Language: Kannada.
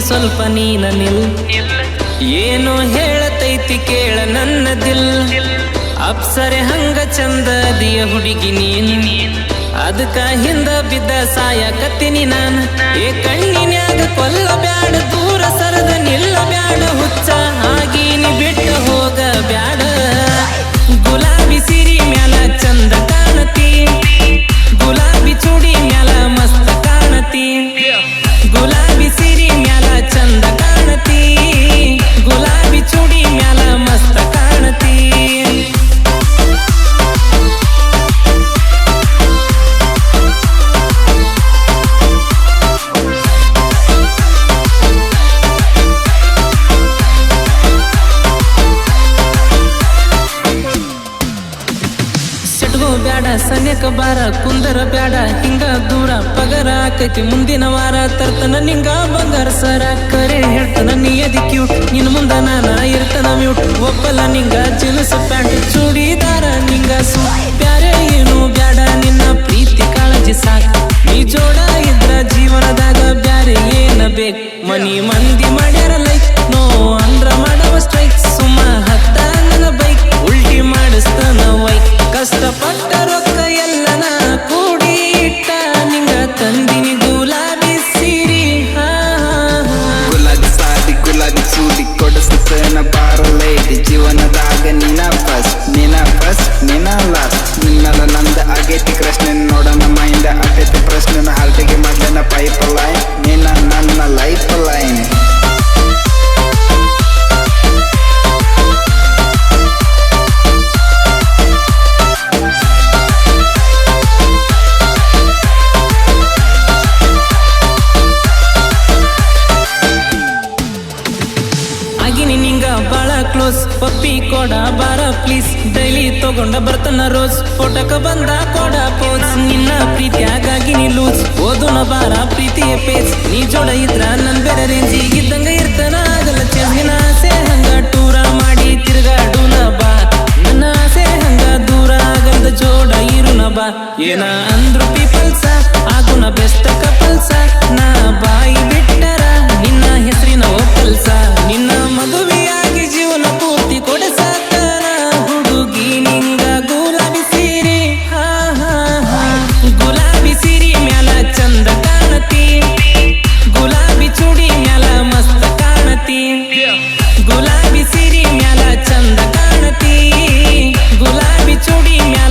ಸ್ವಲ್ಪ ನೀನ ನಿಲ್ ಏನು ಹೇಳತೈತಿ ಕೇಳ ನನ್ನ ದಿಲ್ ಅಪ್ಸರೆ ಹಂಗ ಚಂದ ದಿಯ ಹುಡುಗಿ ನೀನ್. ಅದಕ್ಕ ಹಿಂದ ಬಿದ್ದ ಸಾಯಕತ್ತೀನಿ ನಾನು. ಏ ಕಣ್ಣಿನ್ಯಾಗ ಕೊಲ್ಲ ಬ್ಯಾಡ ಸನ್ಯಕ ಬಾರ, ಕುಂದರ ಬ್ಯಾಡ, ಹಿಂಗ ದೂರ ಪಗರ ಆಕೈತಿ. ಮುಂದಿನ ವಾರ ತರ್ತನ ನಿಂಗ ಬಂಗಾರ ಸರ. ಕರೆ ಹೇಳ್ತನ ನೀ ಅದಿ ಕ್ಯೂಟ್ ನಿನ್ ಮುಂದ ನಾನ ಇರ್ತನ ಮ್ಯೂಟ್ ಒಪ್ಪಲ್ಲ ನಿಂಗ ಜಿನಸ ಪ್ಯಾಂಟ್, ಚೂಡಿದಾರ ನಿಂಗ ಸು ನಂದ ಕೃಷ್ಣನ ನೋಡ ನೋಡೋಣ ಮೈಂದ ಆಗೈತಿ ಪ್ರಶ್ನೆನ ಹಾಲ್ಟಿಗೆ ಮಾಡ್ಲೇನ ಪೈಪ್ ಲೈನ್ ನೀನ ನನ್ನ ಲೈಫ್ ಲೈನ್ ಡೈಲಿ ತಗೊಂಡ ಬರ್ತನ ರೋಸ್. ಫೋಟಕ ಬಂದ ಕೊಡ ಪೋಸ್ ನಿನ್ನ ಪ್ರೀತಿಯಾಗಾಗಿ ನೀ ಲೂಸ್ ಓದೋಣ ಬಾರ ಪ್ರೀತಿಯ ಪೇಸ್ ನೀ ಜೋಡ ಇದ್ರ ನನ್ ಬೇರೆ ರೇಂಜ್ ಇದ್ದಂಗ ಇರ್ತನ गुलाबी सिरी मेला चंद का गुलाबी चूड़ी मेला